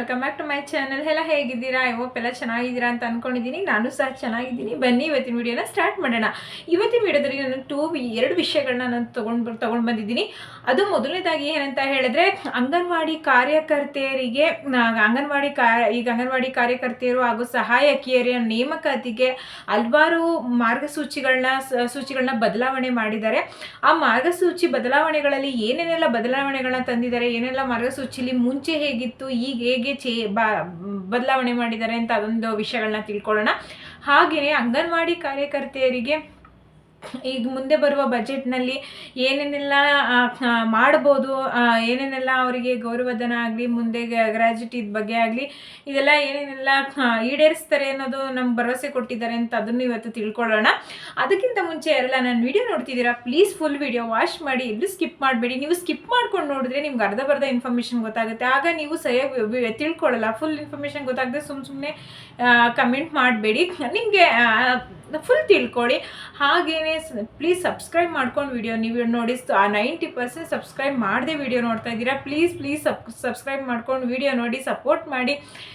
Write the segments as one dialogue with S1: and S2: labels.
S1: Welcome back to my channel ಎಲ್ಲ ಹೇಗಿದ್ದೀರಾ? Hope ಎಲ್ಲ ಚೆನ್ನಾಗಿದ್ದೀರಾ ಅಂತ ಅನ್ಕೊಂಡಿದ್ದೀನಿ. ನಾನು ಸಹ ಚೆನ್ನಾಗಿದ್ದೀನಿ. ಬನ್ನಿ, ಇವತ್ತಿನ ವಿಡಿಯೋನ ಸ್ಟಾರ್ಟ್ ಮಾಡೋಣ. ಇವತ್ತಿನ ವಿಡಿಯೋದಲ್ಲಿ ನಾನು ಟೂ ಎರಡು ವಿಷಯಗಳನ್ನ ನಾನು ತೊಗೊಂಡು ತೊಗೊಂಡು ಬಂದಿದ್ದೀನಿ. ಅದು ಮೊದಲನೇದಾಗಿ ಏನಂತ ಹೇಳಿದ್ರೆ, ಅಂಗನವಾಡಿ ಕಾರ್ಯಕರ್ತೆಯರಿಗೆ ಅಂಗನವಾಡಿ ಕಾ, ಈಗ ಅಂಗನವಾಡಿ ಕಾರ್ಯಕರ್ತೆಯರು ಹಾಗೂ ಸಹಾಯಕಿಯರ ನೇಮಕಾತಿಗೆ ಹಲವಾರು ಮಾರ್ಗಸೂಚಿಗಳನ್ನ ಸೂಚಿಗಳನ್ನ ಬದಲಾವಣೆ ಮಾಡಿದ್ದಾರೆ. ಆ ಮಾರ್ಗಸೂಚಿ ಬದಲಾವಣೆಗಳಲ್ಲಿ ಏನೇನೆಲ್ಲ ಬದಲಾವಣೆಗಳನ್ನ ತಂದಿದ್ದಾರೆ, ಏನೆಲ್ಲ ಮಾರ್ಗಸೂಚಿಲಿ ಮುಂಚೆ ಹೇಗಿತ್ತು, ಈಗ ಹೇಗೆ ಚೇ ಬಾ ಬದಲಾವಣೆ ಮಾಡಿದ್ದಾರೆ ಅಂತ ಅದೊಂದು ವಿಷಯಗಳನ್ನ ತಿಳ್ಕೊಳ್ಳೋಣ. ಹಾಗೆಯೇ ಅಂಗನವಾಡಿ ಕಾರ್ಯಕರ್ತೆಯರಿಗೆ ಈಗ ಮುಂದೆ ಬರುವ ಬಜೆಟ್ನಲ್ಲಿ ಏನೇನೆಲ್ಲ ಮಾಡ್ಬೋದು ಏನೇನೆಲ್ಲ ಅವರಿಗೆ ಗೌರವಧನ ಆಗಲಿ, ಮುಂದೆ ಗ್ರ್ಯಾಜುಟಿ ಬಗ್ಗೆ ಆಗಲಿ, ಇದೆಲ್ಲ ಏನೇನೆಲ್ಲ ಈಡೇರಿಸ್ತಾರೆ ಅನ್ನೋದು ನಮ್ಗೆ ಭರವಸೆ ಕೊಟ್ಟಿದ್ದಾರೆ ಅಂತ ಅದನ್ನು ಇವತ್ತು ತಿಳ್ಕೊಳ್ಳೋಣ. ಅದಕ್ಕಿಂತ ಮುಂಚೆ ಎಲ್ಲ ನಾನು ವಿಡಿಯೋ ನೋಡ್ತಿದ್ದೀರಾ ಪ್ಲೀಸ್ ಫುಲ್ ವಿಡಿಯೋ ವಾಶ್ ಮಾಡಿ ಎಲ್ಲೂ ಸ್ಕಿಪ್ ಮಾಡಬೇಡಿ. ನೀವು ಸ್ಕಿಪ್ ಮಾಡ್ಕೊಂಡು ನೋಡಿದ್ರೆ ನಿಮ್ಗೆ ಅರ್ಧ ಬರ್ಧ ಇನ್ಫಾರ್ಮೇಷನ್ ಗೊತ್ತಾಗುತ್ತೆ. ಆಗ ನೀವು ಸರಿಯಾಗಿ ತಿಳ್ಕೊಳ್ಳಲ್ಲ. ಫುಲ್ ಇನ್ಫಾರ್ಮೇಷನ್ ಗೊತ್ತಾಗದೆ ಸುಮ್ಮ ಸುಮ್ಮನೆ ಕಮೆಂಟ್ ಮಾಡಬೇಡಿ. ನಿಮಗೆ ಫುಲ್ ತಿಳ್ಕೊಳ್ಳಿ. ಹಾಗೇನೆ ಪ್ಲೀಸ್ ಸಬ್ಸ್ಕ್ರೈಬ್ ಮಾಡ್ಕೊಂಡು ವಿಡಿಯೋ ನೀವು ನೋಡಿ ನೈಂಟಿ ಪರ್ಸೆಂಟ್ ಸಬ್ಸ್ಕ್ರೈಬ್ ಮಾಡದೆ ವಿಡಿಯೋ ನೋಡ್ತಾ ಇದ್ದೀರಾ? ಪ್ಲೀಸ್ ಪ್ಲೀಸ್ ಸಬ್ ಸಬ್ಸ್ಕ್ರೈಬ್ ಮಾಡ್ಕೊಂಡು ವಿಡಿಯೋ ನೋಡಿ ಸಪೋರ್ಟ್ ಮಾಡಿ.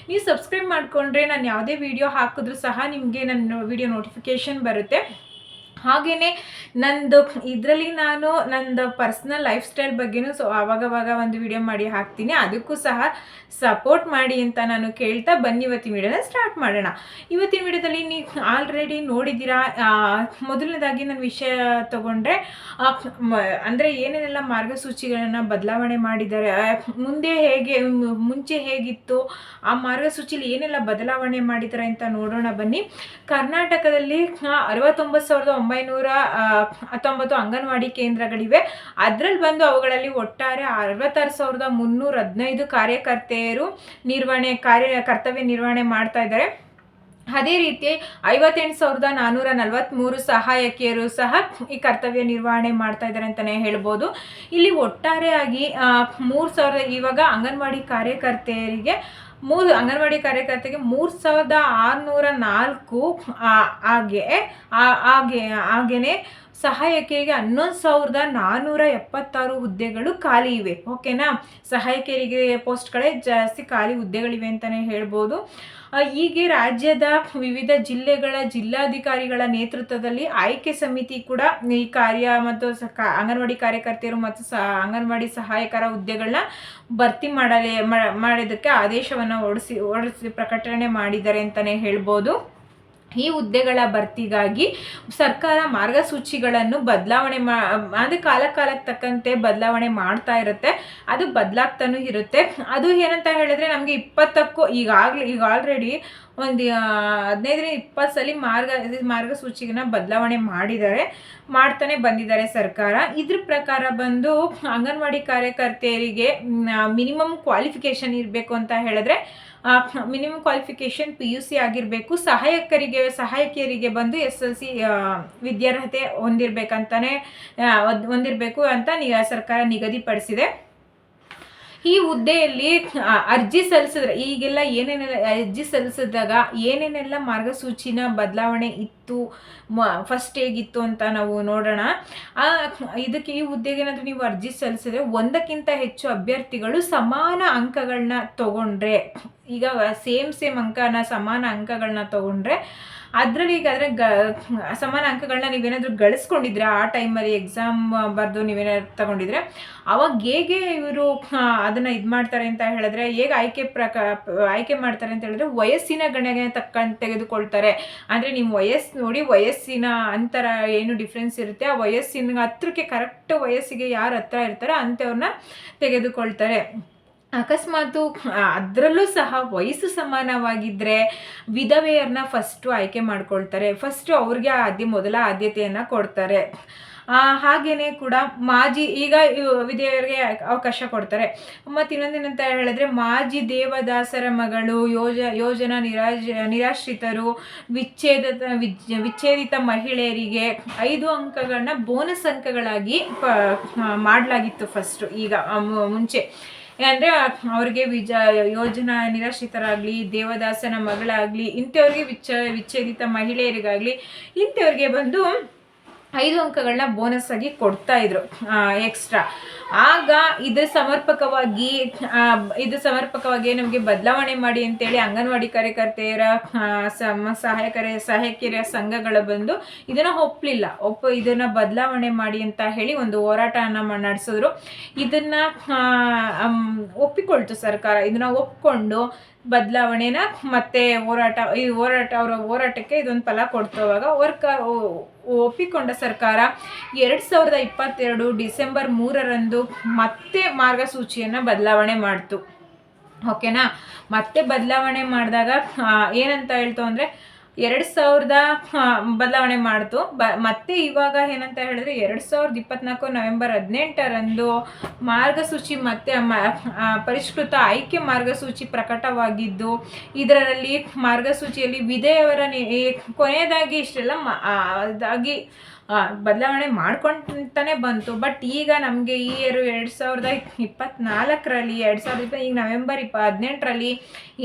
S1: ನೀವು ಸಬ್ಸ್ಕ್ರೈಬ್ ಮಾಡಿಕೊಂಡ್ರೆ ನಾನು ಯಾವುದೇ ವಿಡಿಯೋ ಹಾಕಿದ್ರೂ ಸಹ ನಿಮಗೆ ನನ್ನ ವಿಡಿಯೋ ನೋಟಿಫಿಕೇಷನ್ ಬರುತ್ತೆ. ಹಾಗೆಯೇ ನಂದು ಇದರಲ್ಲಿ ನಾನು ನಂದು ಪರ್ಸ್ನಲ್ ಲೈಫ್ ಸ್ಟೈಲ್ ಬಗ್ಗೆನೂ ಸೊ ಆವಾಗವಾಗ ಒಂದು ವಿಡಿಯೋ ಮಾಡಿ ಹಾಕ್ತೀನಿ. ಅದಕ್ಕೂ ಸಹ ಸಪೋರ್ಟ್ ಮಾಡಿ ಅಂತ ನಾನು ಕೇಳ್ತಾ ಬನ್ನಿ. ಇವತ್ತಿನ ವಿಡಿಯೋನ ಸ್ಟಾರ್ಟ್ ಮಾಡೋಣ. ಇವತ್ತಿನ ವಿಡಿಯೋದಲ್ಲಿ ನೀವು ಆಲ್ರೆಡಿ ನೋಡಿದ್ದೀರಾ? ಮೊದಲನೇದಾಗಿ ನಾನು ವಿಷಯ ತಗೊಂಡ್ರೆ ಅಂದರೆ ಏನೇನೆಲ್ಲ ಮಾರ್ಗಸೂಚಿಗಳನ್ನು ಬದಲಾವಣೆ ಮಾಡಿದ್ದಾರೆ? ಮುಂದೆ ಹೇಗೆ, ಮುಂಚೆ ಹೇಗಿತ್ತು? ಆ ಮಾರ್ಗಸೂಚಿಲಿ ಏನೆಲ್ಲ ಬದಲಾವಣೆ ಮಾಡಿದ್ದಾರೆ ಅಂತ ನೋಡೋಣ ಬನ್ನಿ. ಕರ್ನಾಟಕದಲ್ಲಿ ಅರವತ್ತೊಂಬತ್ತು ಸಾವಿರದ ಒಂಬೈನೂರ ಹತ್ತೊಂಬತ್ತು ಅಂಗನವಾಡಿ ಕೇಂದ್ರಗಳಿವೆ. ಅದರಲ್ಲಿ ಬಂದು ಅವುಗಳಲ್ಲಿ ಒಟ್ಟಾರೆ ಅರವತ್ತಾರು ಸಾವಿರದ ಮುನ್ನೂರ ಹದಿನೈದು ಕಾರ್ಯಕರ್ತೆಯರು ನಿರ್ವಹಣೆ ಕಾರ್ಯ, ಕರ್ತವ್ಯ ನಿರ್ವಹಣೆ ಮಾಡ್ತಾ ಇದ್ದಾರೆ. ಅದೇ ರೀತಿ ಐವತ್ತೆಂಟು ಸಾವಿರದ ನಾನ್ನೂರ ನಲವತ್ತ್ಮೂರು ಸಹಾಯಕಿಯರು ಸಹ ಈ ಕರ್ತವ್ಯ ನಿರ್ವಹಣೆ ಮಾಡ್ತಾ ಇದ್ದಾರೆ ಅಂತಲೇ ಹೇಳ್ಬೋದು. ಇಲ್ಲಿ ಒಟ್ಟಾರೆಯಾಗಿ ಮೂರು ಸಾವಿರದ, ಇವಾಗ ಅಂಗನವಾಡಿ ಕಾರ್ಯಕರ್ತೆಯರಿಗೆ ಮೂರು ಅಂಗನವಾಡಿ ಕಾರ್ಯಕರ್ತೆಗೆ ಮೂರು ಸಾವಿರದ ಆರುನೂರ ನಾಲ್ಕು ಹಾಗೆ ಹಾಗೆ ಹಾಗೆಯೇ ಸಹಾಯಕಿಯರಿಗೆ ಹನ್ನೊಂದು ಸಾವಿರದ ನಾನ್ನೂರ ಎಪ್ಪತ್ತಾರು ಹುದ್ದೆಗಳು ಖಾಲಿ ಇವೆ. ಓಕೆನಾ? ಸಹಾಯಕಿಯರಿಗೆ ಪೋಸ್ಟ್ಗಳೇ ಜಾಸ್ತಿ ಖಾಲಿ ಹುದ್ದೆಗಳಿವೆ ಅಂತಲೇ ಹೇಳ್ಬೋದು. ಹೀಗೆ ರಾಜ್ಯದ ವಿವಿಧ ಜಿಲ್ಲೆಗಳ ಜಿಲ್ಲಾಧಿಕಾರಿಗಳ ನೇತೃತ್ವದಲ್ಲಿ ಆಯ್ಕೆ ಸಮಿತಿ ಕೂಡ ಈ ಕಾರ್ಯ ಮತ್ತು ಅಂಗನವಾಡಿ ಕಾರ್ಯಕರ್ತೆಯರು ಮತ್ತು ಸ, ಅಂಗನವಾಡಿ ಸಹಾಯಕರ ಹುದ್ದೆಗಳನ್ನ ಭರ್ತಿ ಮಾಡಲೇ ಮಾಡೋದಕ್ಕೆ ಆದೇಶವನ್ನು ಹೊರಡಿಸಿ ಹೊಡಿಸಿ ಪ್ರಕಟಣೆ ಮಾಡಿದ್ದಾರೆ ಅಂತಲೇ ಹೇಳ್ಬೋದು. ಈ ಹುದ್ದೆಗಳ ಭರ್ತಿಗಾಗಿ ಸರ್ಕಾರ ಮಾರ್ಗಸೂಚಿಗಳನ್ನು ಬದಲಾವಣೆ ಮಾ, ಅಂದರೆ ಕಾಲ ಕಾಲಕ್ಕೆ ತಕ್ಕಂತೆ ಬದಲಾವಣೆ ಮಾಡ್ತಾ ಇರುತ್ತೆ. ಅದು ಬದಲಾಗ್ತಾನೂ ಇರುತ್ತೆ. ಅದು ಏನಂತ ಹೇಳಿದ್ರೆ ನಮಗೆ ಇಪ್ಪತ್ತಕ್ಕೂ ಈಗಾಗಲೇ ಈಗ ಆಲ್ರೆಡಿ ಒಂದು ಹದಿನೈದರಿಂದ ಇಪ್ಪತ್ತು ಸಲ ಮಾರ್ಗ ಮಾರ್ಗಸೂಚಿನ ಬದಲಾವಣೆ ಮಾಡಿದ್ದಾರೆ ಮಾಡ್ತಾನೆ ಬಂದಿದ್ದಾರೆ ಸರ್ಕಾರ. ಇದ್ರ ಪ್ರಕಾರ ಬಂದು ಅಂಗನವಾಡಿ ಕಾರ್ಯಕರ್ತೆಯರಿಗೆ ಮಿನಿಮಮ್ ಕ್ವಾಲಿಫಿಕೇಷನ್ ಇರಬೇಕು ಅಂತ ಹೇಳಿದ್ರೆ minimum qualification P U C ಆಗಿರಬೇಕು. ಸಹಾಯಕರಿಗೆ, ಸಹಾಯಕಿಯರಿಗೆ ಬಂದು ಎಸ್ ಎಲ್ ಸಿ ವಿದ್ಯಾರ್ಹತೆ ಹೊಂದಿರಬೇಕಂತಾನೆ ಹೊಂದಿರಬೇಕು ಅಂತ ಸರ್ಕಾರ ನಿಗದಿಪಡಿಸಿದೆ. ಈ ಹುದ್ದೆಯಲ್ಲಿ ಅರ್ಜಿ ಸಲ್ಲಿಸಿದ್ರೆ, ಈಗೆಲ್ಲ ಏನೇನೆಲ್ಲ, ಅರ್ಜಿ ಸಲ್ಲಿಸಿದಾಗ ಏನೇನೆಲ್ಲ ಮಾರ್ಗಸೂಚಿನ ಬದಲಾವಣೆ ಇತ್ತು ಫಸ್ಟ್ ಹೇಗಿತ್ತು ಅಂತ ನಾವು ನೋಡೋಣ. ಇದಕ್ಕೆ ಈ ಹುದ್ದೆಗೆ ಏನಾದರೂ ನೀವು ಅರ್ಜಿ ಸಲ್ಲಿಸಿದ್ರೆ ಒಂದಕ್ಕಿಂತ ಹೆಚ್ಚು ಅಭ್ಯರ್ಥಿಗಳು ಸಮಾನ ಅಂಕಗಳನ್ನ ತಗೊಂಡ್ರೆ, ಈಗ ಸೇಮ್ ಸೇಮ್ ಅಂಕನ, ಸಮಾನ ಅಂಕಗಳನ್ನ ತಗೊಂಡ್ರೆ ಅದರಲ್ಲಿ ಈಗ ಗ ಸಮಾನ ಅಂಕಗಳನ್ನ ನೀವೇನಾದರೂ ಗಳಿಸ್ಕೊಂಡಿದ್ರೆ ಆ ಟೈಮಲ್ಲಿ ಎಕ್ಸಾಮ್ ಬರೆದು ನೀವೇನಾದ್ರು ತಗೊಂಡಿದ್ರೆ? ಅವಾಗ ಹೇಗೆ ಇವರು ಅದನ್ನು ಇದು ಮಾಡ್ತಾರೆ ಅಂತ ಹೇಳಿದ್ರೆ, ಹೇಗೆ ಆಯ್ಕೆ ಪ್ರಕ, ಆಯ್ಕೆ ಮಾಡ್ತಾರೆ ಅಂತ ಹೇಳಿದ್ರೆ ವಯಸ್ಸಿನ ಗಣನೆ ತಕ್ಕಂತೆ ತೆಗೆದುಕೊಳ್ತಾರೆ. ಅಂದರೆ ನಿಮ್ಮ ವಯಸ್ಸು ನೋಡಿ, ವಯಸ್ಸಿನ ಅಂತರ ಏನು ಡಿಫ್ರೆನ್ಸ್ ಇರುತ್ತೆ, ಆ ವಯಸ್ಸಿನ ಹತ್ರಕ್ಕೆ ಕರೆಕ್ಟ್ ವಯಸ್ಸಿಗೆ ಯಾರು ಹತ್ರ ಇರ್ತಾರೋ ಅಂಥವ್ರನ್ನ ತೆಗೆದುಕೊಳ್ತಾರೆ. ಅಕಸ್ಮಾತು ಅದರಲ್ಲೂ ಸಹ ವಯಸ್ಸು ಸಮಾನವಾಗಿದ್ದರೆ ವಿಧವೆಯರನ್ನ ಫಸ್ಟು ಆಯ್ಕೆ ಮಾಡ್ಕೊಳ್ತಾರೆ. ಫಸ್ಟು ಅವ್ರಿಗೆ ಆದ್ಯ, ಮೊದಲ ಆದ್ಯತೆಯನ್ನು ಕೊಡ್ತಾರೆ. ಹಾಗೆಯೇ ಕೂಡ ಮಾಜಿ, ಈಗ ವಿಧವೆಯರಿಗೆ ಅವಕಾಶ ಕೊಡ್ತಾರೆ. ಮತ್ತು ಇನ್ನೊಂದೇನಂತ ಹೇಳಿದ್ರೆ ಮಾಜಿ ದೇವದಾಸರ ಮಗಳು ಯೋಜ, ಯೋಜನಾ ನಿರಾಜ, ನಿರಾಶ್ರಿತರು ವಿಚ್ಛೇದ, ವಿಚ್- ವಿಚ್ಛೇದಿತ ಮಹಿಳೆಯರಿಗೆ ಐದು ಅಂಕಗಳನ್ನ ಬೋನಸ್ ಅಂಕಗಳಾಗಿ ಮಾಡಲಾಗಿತ್ತು ಫಸ್ಟು ಈಗ ಮುಂಚೆ. ಅಂದರೆ ಅವ್ರಿಗೆ ವಿಜ ಯೋಜನಾ ನಿರಾಶ್ರಿತರಾಗಲಿ ದೇವದಾಸನ ಮಗಳಾಗಲಿ ಇಂಥವ್ರಿಗೆ ವಿಚ್ಛ ವಿಚ್ಛೇದಿತ ಮಹಿಳೆಯರಿಗಾಗಲಿ ಇಂಥವ್ರಿಗೆ ಬಂದು ಐದು ಅಂಕಗಳನ್ನ ಬೋನಸ್ ಆಗಿ ಕೊಡ್ತಾ ಇದ್ರು. ಎಕ್ಸ್ಟ್ರಾ ಆಗ ಇದು ಸಮರ್ಪಕವಾಗಿ ಇದು ಸಮರ್ಪಕವಾಗಿ ನಮಗೆ ಬದಲಾವಣೆ ಮಾಡಿ ಅಂತೇಳಿ ಅಂಗನವಾಡಿ ಕಾರ್ಯಕರ್ತೆಯರ ಸಮ, ಸಹಾಯಕರ, ಸಹಾಯಕಿಯರ ಸಂಘಗಳು ಬಂದು ಇದನ್ನ ಒಪ್ಪಲಿಲ್ಲ ಒಪ್ಪ, ಇದನ್ನ ಬದಲಾವಣೆ ಮಾಡಿ ಅಂತ ಹೇಳಿ ಒಂದು ಹೋರಾಟನ ನಡೆಸಿದ್ರು. ಇದನ್ನ ಒಪ್ಪಿಕೊಳ್ತು ಸರ್ಕಾರ. ಇದನ್ನ ಒಪ್ಕೊಂಡು ಬದಲಾವಣೆನ ಮತ್ತೆ ಹೋರಾಟ, ಈ ಹೋರಾಟ, ಅವರ ಹೋರಾಟಕ್ಕೆ ಇದೊಂದು ಫಲ ಕೊಡ್ತು ಅವಾಗ ವರ್ಕ ಒಪ್ಪಿಕೊಂಡ ಸರ್ಕಾರ ಎರಡು ಸಾವಿರದ ಇಪ್ಪತ್ತೆರಡು ಡಿಸೆಂಬರ್ ಮೂರರಂದು ಮತ್ತೆ ಮಾರ್ಗಸೂಚಿಯನ್ನು ಬದಲಾವಣೆ ಮಾಡ್ತು. ಓಕೆನಾ? ಮತ್ತೆ ಬದಲಾವಣೆ ಮಾಡಿದಾಗ ಏನಂತ ಹೇಳ್ತು ಅಂದರೆ ಎರಡು ಸಾವಿರದ ಬದಲಾವಣೆ ಮಾಡ್ತು. ಬ, ಮತ್ತೆ ಇವಾಗ ಏನಂತ ಹೇಳಿದ್ರೆ ಎರಡು ಸಾವಿರದ ಇಪ್ಪತ್ನಾಲ್ಕು ನವೆಂಬರ್ ಹದಿನೆಂಟರಂದು ಮಾರ್ಗಸೂಚಿ ಮತ್ತೆ ಪರಿಷ್ಕೃತ ಆಯ್ಕೆ ಮಾರ್ಗಸೂಚಿ ಪ್ರಕಟವಾಗಿದ್ದು, ಇದರಲ್ಲಿ ಮಾರ್ಗಸೂಚಿಯಲ್ಲಿ ವಿಧೇಯವರ ಕೊನೆಯದಾಗಿ ಇಷ್ಟೆಲ್ಲ ಅದಾಗಿ ಬದಲಾವಣೆ ಮಾಡ್ಕೊಂತಾನೆ ಬಂತು. ಬಟ್ ಈಗ ನಮಗೆ ಈ ಇಯರ್ ಎರಡು ಸಾವಿರದ ಇಪ್ಪತ್ನಾಲ್ಕರಲ್ಲಿ, ಎರಡು ಸಾವಿರದ ಈಗ ನವೆಂಬರ್ ಇಪ್ಪ, ಹದಿನೆಂಟರಲ್ಲಿ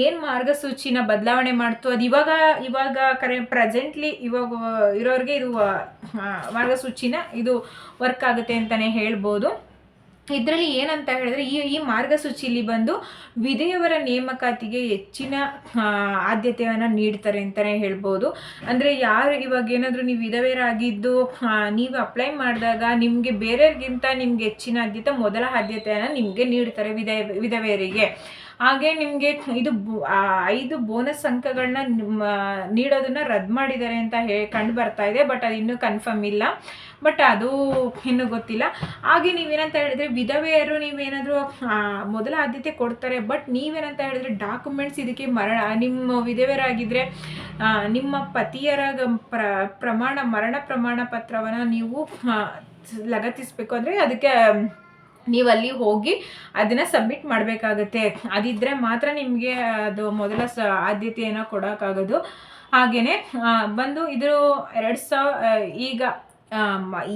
S1: ಏನು ಮಾರ್ಗಸೂಚಿನ ಬದಲಾವಣೆ ಮಾಡ್ತು? ಅದು ಇವಾಗ ಇವಾಗ ಕರೆ ಪ್ರೆಸೆಂಟ್ಲಿ ಇವಾಗ ಇರೋರಿಗೆ ಇದು ಮಾರ್ಗಸೂಚಿನ ಇದು ವರ್ಕ್ ಆಗುತ್ತೆ ಅಂತಲೇ ಹೇಳ್ಬೋದು. ಇದರಲ್ಲಿ ಏನಂತ ಹೇಳಿದ್ರೆ ಈ ಈ ಮಾರ್ಗಸೂಚಿಲಿ ಬಂದು ವಿಧೆಯವರ ನೇಮಕಾತಿಗೆ ಹೆಚ್ಚಿನ ಆದ್ಯತೆಯನ್ನು ನೀಡ್ತಾರೆ ಅಂತಲೇ ಹೇಳ್ಬೋದು. ಅಂದರೆ ಯಾರು ಇವಾಗ ಏನಾದರೂ ನೀವು ವಿಧವೆಯರಾಗಿದ್ದು ನೀವು ಅಪ್ಲೈ ಮಾಡಿದಾಗ ನಿಮಗೆ ಬೇರೆಯವ್ರಿಗಿಂತ ನಿಮ್ಗೆ ಹೆಚ್ಚಿನ ಆದ್ಯತೆ ಮೊದಲ ಆದ್ಯತೆಯನ್ನು ನಿಮಗೆ ನೀಡ್ತಾರೆ ವಿಧ, ವಿಧವೆಯರಿಗೆ. ಹಾಗೆ ನಿಮಗೆ ಇದು ಐದು ಬೋನಸ್ ಅಂಕಗಳನ್ನ ನೀಡೋದನ್ನ ರದ್ದು ಮಾಡಿದ್ದಾರೆ ಅಂತ ಹೇಳಿ ಕಂಡು ಬರ್ತಾ ಇದೆ ಬಟ್ ಅದು ಇನ್ನೂ ಕನ್ಫರ್ಮ್ ಇಲ್ಲ. ಬಟ್ ಅದು ಇನ್ನೂ ಗೊತ್ತಿಲ್ಲ. ಹಾಗೆ ನೀವೇನಂತ ಹೇಳಿದ್ರೆ, ವಿಧವೆಯರು ನೀವೇನಾದರೂ ಮೊದಲ ಆದ್ಯತೆ ಕೊಡ್ತಾರೆ ಬಟ್ ನೀವೇನಂತ ಹೇಳಿದ್ರೆ ಡಾಕ್ಯುಮೆಂಟ್ಸ್ ಇದಕ್ಕೆ ಮರಣ, ನಿಮ್ಮ ವಿಧವೆಯರಾಗಿದ್ದರೆ ನಿಮ್ಮ ಪತಿಯರ ಪ್ರ, ಪ್ರಮಾಣ, ಮರಣ ಪ್ರಮಾಣ ಪತ್ರವನ್ನು ನೀವು ಲಗತ್ತಿಸ್ಬೇಕು. ಅಂದರೆ ಅದಕ್ಕೆ ನೀವು ಅಲ್ಲಿ ಹೋಗಿ ಅದನ್ನು ಸಬ್ಮಿಟ್ ಮಾಡಬೇಕಾಗತ್ತೆ. ಅದಿದ್ದರೆ ಮಾತ್ರ ನಿಮಗೆ ಅದು ಮೊದಲ ಸ, ಆದ್ಯತೆಯನ್ನು ಕೊಡೋಕ್ಕಾಗೋದು. ಹಾಗೆಯೇ ಬಂದು ಇದು ಎರಡು ಸಾವಿರ ಈಗ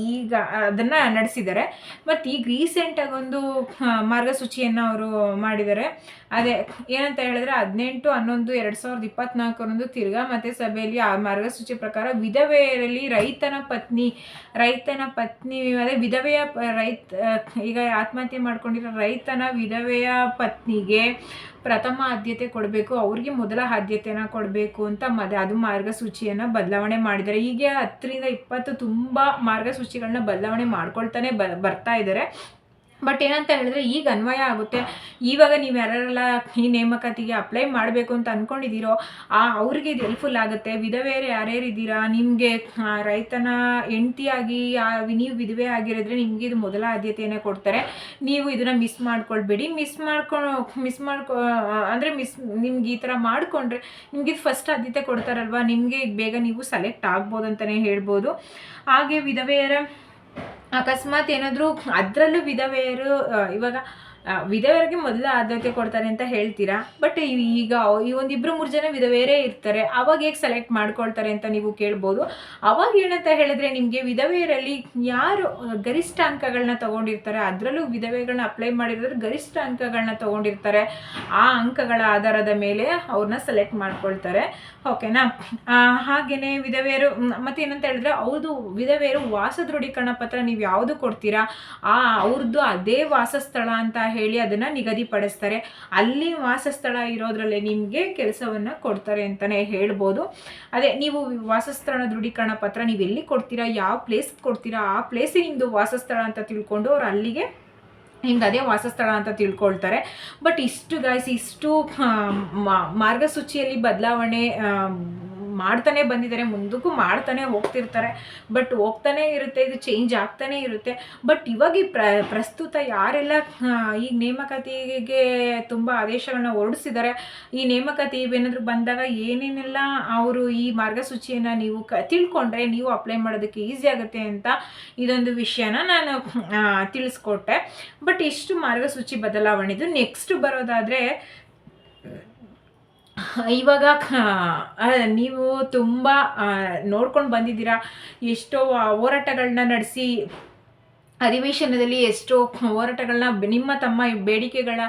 S1: ಈಗ ಅದನ್ನು ನಡೆಸಿದ್ದಾರೆ. ಮತ್ತು ಈಗ ರೀಸೆಂಟಾಗಿ ಒಂದು ಮಾರ್ಗಸೂಚಿಯನ್ನು ಅವರು ಮಾಡಿದ್ದಾರೆ. ಅದೇ, ಏನಂತ ಹೇಳಿದ್ರೆ ಹದಿನೆಂಟು, ಹನ್ನೊಂದು, ಎರಡು ಸಾವಿರದ ಇಪ್ಪತ್ನಾಲ್ಕರಂದು ತಿರ್ಗಾ ಮತ್ತೆ ಸಭೆಯಲ್ಲಿ ಆ ಮಾರ್ಗಸೂಚಿ ಪ್ರಕಾರ ವಿಧವೆಯರಲ್ಲಿ ರೈತನ ಪತ್ನಿ ರೈತನ ಪತ್ನಿ, ಅದೇ ವಿಧವೆಯ ರೈತ ಈಗ ಆತ್ಮಹತ್ಯೆ ಮಾಡ್ಕೊಂಡಿರೋ ರೈತನ ವಿಧವೆಯ ಪತ್ನಿಗೆ ಪ್ರಥಮ ಆದ್ಯತೆ ಕೊಡಬೇಕು, ಅವ್ರಿಗೆ ಮೊದಲ ಆದ್ಯತೆನ ಕೊಡಬೇಕು ಅಂತ ಮದ, ಅದು ಮಾರ್ಗಸೂಚಿಯನ್ನು ಬದಲಾವಣೆ ಮಾಡಿದ್ದಾರೆ. ಹೀಗೆ ಹತ್ತರಿಂದ ಇಪ್ಪತ್ತು ತುಂಬ ಮಾರ್ಗಸೂಚಿಗಳನ್ನ ಬದಲಾವಣೆ ಮಾಡ್ಕೊಳ್ತಾನೆ ಬರ್ತಾ ಇದ್ದಾರೆ. ಬಟ್ ಏನಂತ ಹೇಳಿದ್ರೆ ಈಗ ಅನ್ವಯ ಆಗುತ್ತೆ. ಇವಾಗ ನೀವು ಯಾರೆಲ್ಲ ಈ ನೇಮಕಾತಿಗೆ ಅಪ್ಲೈ ಮಾಡಬೇಕು ಅಂತ ಅಂದ್ಕೊಂಡಿದ್ದೀರೋ ಆ ಅವ್ರಿಗೆ ಇದು ಹೆಲ್ಪ್ಫುಲ್ ಆಗುತ್ತೆ. ವಿಧವೆಯರು ಯಾರ್ಯಾರು ಇದ್ದೀರಾ, ನಿಮಗೆ ರೈತನ ಹೆಂಡತಿಯಾಗಿ ನೀವು ವಿಧವೆ ಆಗಿರೋದ್ರೆ ನಿಮಗೆ ಇದು ಮೊದಲ ಆದ್ಯತೆಯನ್ನು ಕೊಡ್ತಾರೆ. ನೀವು ಇದನ್ನು ಮಿಸ್ ಮಾಡ್ಕೊಳ್ಬೇಡಿ. ಮಿಸ್ ಮಾಡ್ಕೊ ಮಿಸ್ ಮಾಡ್ಕೊ ಅಂದರೆ ಮಿಸ್ ನಿಮ್ಗೆ ಈ ಥರ ಮಾಡಿಕೊಂಡ್ರೆ ನಿಮ್ಗೆ ಇದು ಫಸ್ಟ್ ಆದ್ಯತೆ ಕೊಡ್ತಾರಲ್ವ? ನಿಮಗೆ ಬೇಗ ನೀವು ಸೆಲೆಕ್ಟ್ ಆಗ್ಬೋದು ಅಂತಲೇ ಹೇಳ್ಬೋದು. ಹಾಗೆ ವಿಧವೆಯರ ಅಕಸ್ಮಾತ್ ಏನಾದರೂ ಅದರಲ್ಲೂ ವಿಧವೆಯರು ಇವಾಗ ವಿಧವೆಯರಿಗೆ ಮೊದಲ ಆದ್ಯತೆ ಕೊಡ್ತಾರೆ ಅಂತ ಹೇಳ್ತೀರಾ? ಬಟ್ ಈಗ ಈ ಒಂದಿಬ್ರು ಮೂರು ಜನ ವಿಧವೆಯರೇ ಇರ್ತಾರೆ. ಅವಾಗ ಹೇಗೆ ಸೆಲೆಕ್ಟ್ ಮಾಡ್ಕೊಳ್ತಾರೆ ಅಂತ ನೀವು ಕೇಳ್ಬೋದು. ಅವಾಗ ಏನಂತ ಹೇಳಿದ್ರೆ ನಿಮಗೆ ವಿಧವೆಯರಲ್ಲಿ ಯಾರು ಗರಿಷ್ಠ ಅಂಕಗಳನ್ನ ತಗೊಂಡಿರ್ತಾರೆ? ಅದರಲ್ಲೂ ವಿಧವೆಗಳನ್ನ ಅಪ್ಲೈ ಮಾಡಿರೋದ್ರೆ ಗರಿಷ್ಠ ಅಂಕಗಳನ್ನ ತಗೊಂಡಿರ್ತಾರೆ. ಆ ಅಂಕಗಳ ಆಧಾರದ ಮೇಲೆ ಅವ್ರನ್ನ ಸೆಲೆಕ್ಟ್ ಮಾಡ್ಕೊಳ್ತಾರೆ. ಓಕೆನಾ ಹಾಗೆಯೇ ವಿಧವೆಯರು ಮತ್ತೆ ಏನಂತ ಹೇಳಿದ್ರೆ ಅವ್ರದು ವಿಧವೆಯರು ವಾಸ ದೃಢೀಕರಣ ಪತ್ರ ನೀವು ಯಾವುದು ಕೊಡ್ತೀರಾ? ಆ ಅವ್ರದ್ದು ಅದೇ ವಾಸಸ್ಥಳ ಅಂತ ಹೇಳಿ ಅದನ್ನು ನಿಗದಿಪಡಿಸ್ತಾರೆ. ಅಲ್ಲಿ ವಾಸಸ್ಥಳ ಇರೋದ್ರಲ್ಲೇ ನಿಮಗೆ ಕೆಲಸವನ್ನು ಕೊಡ್ತಾರೆ ಅಂತಲೇ ಹೇಳ್ಬೋದು. ಅದೇ ನೀವು ವಾಸಸ್ಥಳ ದೃಢೀಕರಣ ಪತ್ರ ನೀವು ಎಲ್ಲಿ ಕೊಡ್ತೀರಾ, ಯಾವ ಪ್ಲೇಸ್ ಕೊಡ್ತೀರಾ, ಆ ಪ್ಲೇಸೇ ನಿಮ್ಮದು ವಾಸಸ್ಥಳ ಅಂತ ತಿಳ್ಕೊಂಡು ಅವ್ರು ಅಲ್ಲಿಗೆ ಹಿಂಗೆ ಅದೇ ವಾಸಸ್ಥಳ ಅಂತ ತಿಳ್ಕೊಳ್ತಾರೆ. ಬಟ್ ಇಷ್ಟು ಗಾಯ್ಸ್ ಇಷ್ಟು ಮಾರ್ಗಸೂಚಿಯಲ್ಲಿ ಬದಲಾವಣೆ ಮಾಡ್ತಾನೆ ಬಂದಿದ್ದಾರೆ, ಮುಂದಕ್ಕೂ ಮಾಡ್ತಾನೆ ಹೋಗ್ತಿರ್ತಾರೆ. ಬಟ್ ಹೋಗ್ತಾನೆ ಇರುತ್ತೆ, ಇದು ಚೇಂಜ್ ಆಗ್ತಾನೆ ಇರುತ್ತೆ. ಬಟ್ ಇವಾಗ ಈ ಪ್ರ, ಪ್ರಸ್ತುತ ಯಾರೆಲ್ಲ ಈ ನೇಮಕಾತಿಗೆ ತುಂಬ ಆದೇಶಗಳನ್ನ ಹೊರಡಿಸಿದ್ದಾರೆ, ಈ ನೇಮಕಾತಿ ಏನಾದರೂ ಬಂದಾಗ ಏನೇನೆಲ್ಲ ಅವರು ಈ ಮಾರ್ಗಸೂಚಿಯನ್ನು ನೀವು ಕ, ತಿಳ್ಕೊಂಡ್ರೆ ನೀವು ಅಪ್ಲೈ ಮಾಡೋದಕ್ಕೆ ಈಸಿ ಆಗುತ್ತೆ ಅಂತ ಇದೊಂದು ವಿಷಯನ ನಾನು ತಿಳಿಸ್ಕೊಟ್ಟೆ. ಬಟ್ ಇಷ್ಟು ಮಾರ್ಗಸೂಚಿ ಬದಲಾವಣೆದು ನೆಕ್ಸ್ಟ್ ಬರೋದಾದರೆ ಇವಾಗ ನೀವು ತುಂಬ ನೋಡ್ಕೊಂಡು ಬಂದಿದ್ದೀರಾ? ಎಷ್ಟೋ ಹೋರಾಟಗಳನ್ನ ನಡೆಸಿ ಅಧಿವೇಶನದಲ್ಲಿ ಎಷ್ಟೋ ಹೋರಾಟಗಳನ್ನ ನಿಮ್ಮ ತಮ್ಮ ಬೇಡಿಕೆಗಳ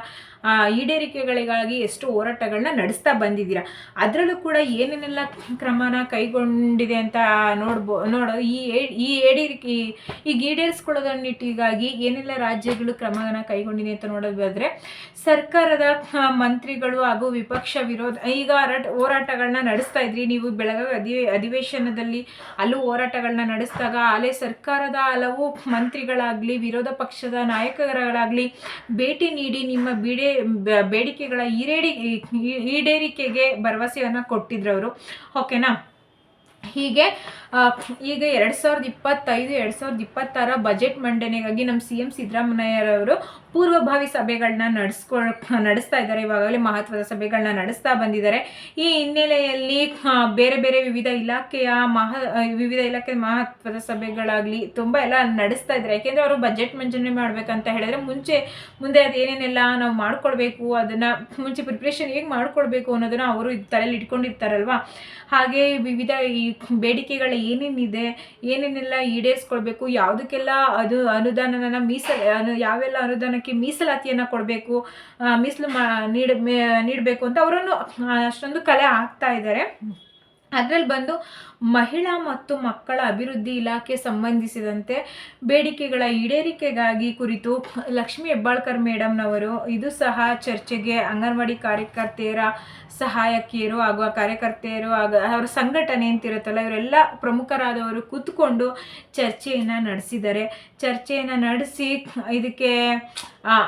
S1: ಈಡೇರಿಕೆಗಳಿಗಾಗಿ ಎಷ್ಟು ಹೋರಾಟಗಳನ್ನ ನಡೆಸ್ತಾ ಬಂದಿದ್ದೀರಾ? ಅದರಲ್ಲೂ ಕೂಡ ಏನೇನೆಲ್ಲ ಕ್ರಮನ ಕೈಗೊಂಡಿದೆ ಅಂತ ನೋಡ್ಬೋ, ನೋಡೋ, ಈ ಈ ಈಗ ಈಡೇರಿಸ್ಕೊಳ್ಳೋದ್ರ ನಿಟ್ಟಿಗಾಗಿ ಏನೆಲ್ಲ ರಾಜ್ಯಗಳು ಕ್ರಮನ ಕೈಗೊಂಡಿದೆ ಅಂತ ನೋಡೋದಾದ್ರೆ, ಸರ್ಕಾರದ ಮಂತ್ರಿಗಳು ಹಾಗೂ ವಿಪಕ್ಷ ವಿರೋಧ, ಈಗ ಹೋರಾಟ ಹೋರಾಟಗಳನ್ನ ನಡೆಸ್ತಾ ಇದ್ರಿ. ನೀವು ಬೆಳಗಾವಿ ಅಧಿ ಅಧಿವೇಶನದಲ್ಲಿ ಅಲ್ಲೂ ಹೋರಾಟಗಳನ್ನ ನಡೆಸಿದಾಗ ಅಲ್ಲೇ ಸರ್ಕಾರದ ಹಲವು ಮಂತ್ರಿಗಳಾಗಲಿ, ವಿರೋಧ ಪಕ್ಷದ ನಾಯಕರಾಗಲಿ ಭೇಟಿ ನೀಡಿ ನಿಮ್ಮ ಬಿಡೆ ಬೇಡಿಕೆಗಳ ಈಡೇರಿ ಈ- ಈಡೇರಿಕೆಗೆ ಭರವಸೆಯನ್ನು ಕೊಟ್ಟಿದ್ರು ಅವರು. ಓಕೆನಾ ಹೀಗೆ ಈಗ ಎರಡು ಸಾವಿರದ ಇಪ್ಪತ್ತೈದು, ಎರಡು ಸಾವಿರದ ಇಪ್ಪತ್ತಾರ ಬಜೆಟ್ ಮಂಡನೆಗಾಗಿ ನಮ್ಮ ಸಿ ಎಂ ಸಿದ್ದರಾಮಯ್ಯರವರು ಪೂರ್ವಭಾವಿ ಸಭೆಗಳನ್ನ ನಡೆಸ್ಕೊ, ನಡೆಸ್ತಾ ಇದ್ದಾರೆ. ಇವಾಗಲೇ ಮಹತ್ವದ ಸಭೆಗಳನ್ನ ನಡೆಸ್ತಾ ಬಂದಿದ್ದಾರೆ. ಈ ಹಿನ್ನೆಲೆಯಲ್ಲಿ ಬೇರೆ ಬೇರೆ ವಿವಿಧ ಇಲಾಖೆಯ ಮಹ, ವಿವಿಧ ಇಲಾಖೆ ಮಹತ್ವದ ಸಭೆಗಳಾಗಲಿ ತುಂಬ ಎಲ್ಲ ನಡೆಸ್ತಾ ಇದ್ದಾರೆ. ಯಾಕೆಂದರೆ ಅವರು ಬಜೆಟ್ ಮಂಜೂರಿ ಮಾಡಬೇಕಂತ ಹೇಳಿದ್ರೆ ಮುಂಚೆ, ಮುಂದೆ ಅದು ಏನೇನೆಲ್ಲ ನಾವು ಮಾಡ್ಕೊಳ್ಬೇಕು, ಅದನ್ನು ಮುಂಚೆ ಪ್ರಿಪ್ರೇಷನ್ ಹೇಗೆ ಮಾಡ್ಕೊಳ್ಬೇಕು ಅನ್ನೋದನ್ನ ಅವರು ತಲೆಯಲ್ಲಿ ಇಟ್ಕೊಂಡಿರ್ತಾರಲ್ವಾ? ಹಾಗೆ ವಿವಿಧ ಈ ಬೇಡಿಕೆಗಳು ಏನೇನಿದೆ, ಏನೇನೆಲ್ಲ ಈಡೇರಿಸ್ಕೊಳ್ಬೇಕು, ಯಾವುದಕ್ಕೆಲ್ಲ ಅದು ಅನುದಾನನ ಮೀಸಲು ಯಾವೆಲ್ಲ ಅನುದಾನಕ್ಕೆ ಮೀಸಲಾತಿಯನ್ನು ಕೊಡಬೇಕು ಮೀಸಲು ಮಾ ನೀಡ ನೀಡಬೇಕು ಅಂತ ಅವರನ್ನು ಅಷ್ಟೊಂದು ಕಲೆ ಹಾಕ್ತಾ ಇದ್ದಾರೆ. ಅದರಲ್ಲಿ ಬಂದು ಮಹಿಳಾ ಮತ್ತು ಮಕ್ಕಳ ಅಭಿವೃದ್ಧಿ ಇಲಾಖೆ ಸಂಬಂಧಿಸಿದಂತೆ ಬೇಡಿಕೆಗಳ ಈಡೇರಿಕೆಗಾಗಿ ಕುರಿತು ಲಕ್ಷ್ಮೀ ಹೆಬ್ಬಾಳ್ಕರ್ ಮೇಡಮ್ನವರು ಇದು ಸಹ ಚರ್ಚೆಗೆ ಅಂಗನವಾಡಿ ಕಾರ್ಯಕರ್ತೆಯರ ಸಹಾಯಕಿಯರು ಹಾಗೂ ಆ ಕಾರ್ಯಕರ್ತೆಯರು ಹಾಗೂ ಅವರ ಸಂಘಟನೆ ಅಂತಿರುತ್ತಲ್ಲ, ಇವರೆಲ್ಲ ಪ್ರಮುಖರಾದವರು ಕೂತ್ಕೊಂಡು ಚರ್ಚೆಯನ್ನು ನಡೆಸಿದ್ದಾರೆ ಚರ್ಚೆಯನ್ನು ನಡೆಸಿ ಇದಕ್ಕೆ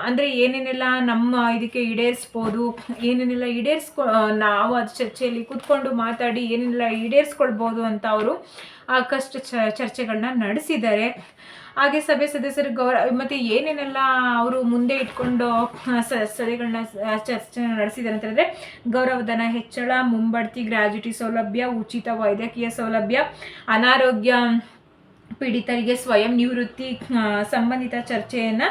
S1: ಅಂದರೆ ಏನೇನೆಲ್ಲ ನಮ್ಮ ಇದಕ್ಕೆ ಈಡೇರಿಸ್ಬೋದು, ಏನೇನೆಲ್ಲ ಈಡೇರಿಸ್ಕೊ ನಾವು ಅದು ಚರ್ಚೆಯಲ್ಲಿ ಕೂತ್ಕೊಂಡು ಮಾತಾಡಿ ಏನೇನೆಲ್ಲ ಈಡೇರಿಸ್ಕೊಳ್ಬೋದು ಅಂತ ಅವರು ಸಾಕಷ್ಟು ಚರ್ಚೆಗಳನ್ನ ನಡೆಸಿದ್ದಾರೆ. ಹಾಗೆ ಸಭೆ ಸದಸ್ಯರು ಗೌರವ ಮತ್ತು ಏನೇನೆಲ್ಲ ಅವರು ಮುಂದೆ ಇಟ್ಕೊಂಡು ಸಭೆಗಳನ್ನ ಚರ್ಚೆ ನಡೆಸಿದ್ದಾರೆ ಅಂತ ಹೇಳಿದ್ರೆ ಗೌರವಧನ ಹೆಚ್ಚಳ, ಮುಂಬಡ್ತಿ ಗ್ರ್ಯಾಜುಟಿ ಸೌಲಭ್ಯ, ಉಚಿತ ವೈದ್ಯಕೀಯ ಸೌಲಭ್ಯ, ಅನಾರೋಗ್ಯ ಪೀಡಿತರಿಗೆ ಸ್ವಯಂ ನಿವೃತ್ತಿ ಸಂಬಂಧಿತ ಚರ್ಚೆಯನ್ನು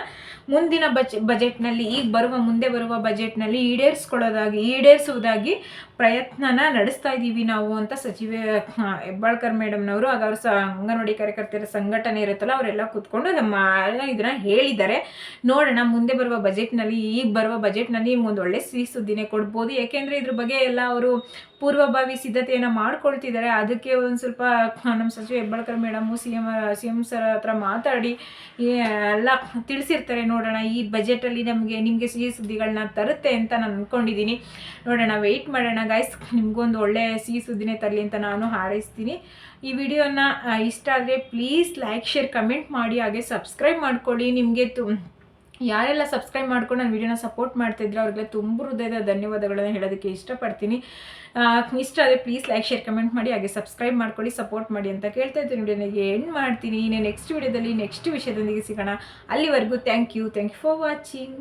S1: ಮುಂದಿನ ಬಜ್, ಬಜೆಟ್ನಲ್ಲಿ, ಈಗ ಬರುವ, ಮುಂದೆ ಬರುವ ಬಜೆಟ್ನಲ್ಲಿ ಈಡೇರಿಸ್ಕೊಳ್ಳೋದಾಗಿ, ಈಡೇರಿಸುವುದಾಗಿ ಪ್ರಯತ್ನನ ನಡೆಸ್ತಾ ಇದ್ದೀವಿ ನಾವು ಅಂತ ಸಚಿವೆ ಹೆಬ್ಬಾಳ್ಕರ್ ಮೇಡಮ್ನವರು ಆಗ ಅವರು ಅಂಗನವಾಡಿ ಕಾರ್ಯಕರ್ತರ ಸಂಘಟನೆ ಇರುತ್ತಲ್ಲ, ಅವರೆಲ್ಲ ಕೂತ್ಕೊಂಡು ನಮ್ಮ ಇದನ್ನ ಹೇಳಿದ್ದಾರೆ. ನೋಡೋಣ, ಮುಂದೆ ಬರುವ ಬಜೆಟ್ನಲ್ಲಿ, ಈಗ ಬರುವ ಬಜೆಟ್ನಲ್ಲಿ ಒಂದು ಒಳ್ಳೆ ಸಿಹಿ ಸುದ್ದಿನೇ ಕೊಡ್ಬೋದು. ಯಾಕೆಂದರೆ ಇದ್ರ ಬಗ್ಗೆ ಎಲ್ಲ ಅವರು ಪೂರ್ವಭಾವಿ ಸಿದ್ಧತೆಯನ್ನು ಮಾಡ್ಕೊಳ್ತಿದ್ದಾರೆ. ಅದಕ್ಕೆ ಒಂದು ಸ್ವಲ್ಪ ನಮ್ಮ ಸಚಿವ Hebbalkar madam C M C M sir ಹತ್ರ ಮಾತಾಡಿ ಎಲ್ಲ ತಿಳಿಸಿರ್ತಾರೆ. ನೋಡೋಣ, ಈ ಬಜೆಟಲ್ಲಿ ನಮಗೆ, ನಿಮಗೆ ಸಿಹಿ ಸುದ್ದಿಗಳನ್ನ ತರುತ್ತೆ ಅಂತ ನಾನು ಅಂದ್ಕೊಂಡಿದ್ದೀನಿ ನೋಡೋಣ ವೆಯ್ಟ್ ಮಾಡೋಣ. ಗೈಸ್ ನಿಮಗೊಂದು ಒಳ್ಳೆ ಸಿಹಿ ಸುದ್ದಿನೇ ತರಲಿ ಅಂತ ನಾನು ಹಾರೈಸ್ತೀನಿ. ಈ ವಿಡಿಯೋನ ಇಷ್ಟ ಆದರೆ ಪ್ಲೀಸ್ ಲೈಕ್ ಶೇರ್ ಕಮೆಂಟ್ ಮಾಡಿ, ಹಾಗೆ ಸಬ್ಸ್ಕ್ರೈಬ್ ಮಾಡ್ಕೊಳ್ಳಿ. ನಿಮಗೆ ತು, ಯಾರೆಲ್ಲ ಸಬ್ಸ್ಕ್ರೈಬ್ ಮಾಡ್ಕೊಂಡು ನನ್ನ ವಿಡಿಯೋನ ಸಪೋರ್ಟ್ ಮಾಡ್ತಿದ್ರೆ ಅವ್ರಿಗೆ ತುಂಬ ಹೃದಯದ ಧನ್ಯವಾದಗಳನ್ನು ಹೇಳೋದಕ್ಕೆ ಇಷ್ಟಪಡ್ತೀನಿ. ಇಷ್ಟ ಆದರೆ ಪ್ಲೀಸ್ ಲೈಕ್ ಶೇರ್ ಕಮೆಂಟ್ ಮಾಡಿ, ಹಾಗೆ ಸಬ್ಸ್ಕ್ರೈಬ್ ಮಾಡ್ಕೊಳ್ಳಿ ಸಪೋರ್ಟ್ ಮಾಡಿ ಅಂತ ಕೇಳ್ತಾ ಇದ್ದೀನಿ. ವಿಡಿಯೋನಿಗೆ ಎಂಡ್ ಮಾಡ್ತೀನಿ. ಇನ್ನು ನೆಕ್ಸ್ಟ್ ವಿಡಿಯೋದಲ್ಲಿ ನೆಕ್ಸ್ಟ್ ವಿಷಯದೊಂದಿಗೆ ಸಿಗೋಣ. ಅಲ್ಲಿವರೆಗೂ thank you thank you for watching